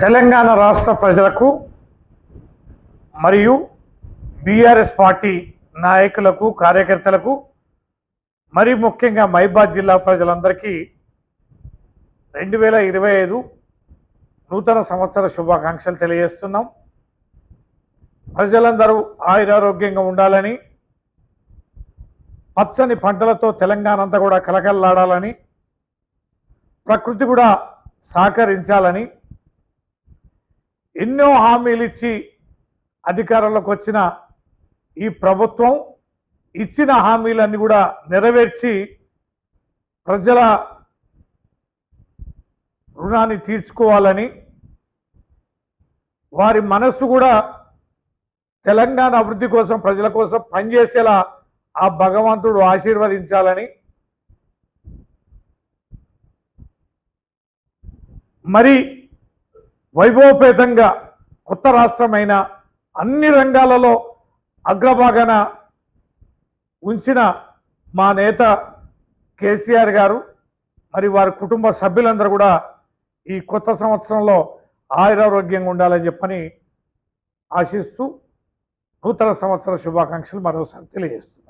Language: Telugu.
తెలంగాణ రాష్ట్ర ప్రజలకు మరియు బీఆర్ఎస్ పార్టీ నాయకులకు కార్యకర్తలకు మరి ముఖ్యంగా మైబాద్ జిల్లా ప్రజలందరికీ రెండు వేల ఇరవై ఐదు నూతన సంవత్సర శుభాకాంక్షలు తెలియజేస్తున్నాం. ప్రజలందరూ ఆయురారోగ్యంగా ఉండాలని పచ్చని పంటలతో తెలంగాణ అంతా కూడా కలకల్లాడాలని ప్రకృతి కూడా సహకరించాలని ఎన్నో హామీలు ఇచ్చి అధికారంలోకి వచ్చిన ఈ ప్రభుత్వం ఇచ్చిన హామీలన్నీ కూడా నెరవేర్చి ప్రజల రుణాన్ని తీర్చుకోవాలని వారి మనస్సు కూడా తెలంగాణ అభివృద్ధి కోసం ప్రజల కోసం పనిచేసేలా ఆ భగవంతుడు ఆశీర్వదించాలని మరి వైభవపేతంగా కొత్త రాష్ట్రమైన అన్ని రంగాలలో అగ్రభాగాన ఉంచిన మా నేత కేసీఆర్ గారు మరి వారి కుటుంబ సభ్యులందరూ కూడా ఈ కొత్త సంవత్సరంలో ఆయురారోగ్యంగా ఉండాలని చెప్పని ఆశిస్తూ నూతన సంవత్సర శుభాకాంక్షలు మరోసారి తెలియజేస్తున్నాను.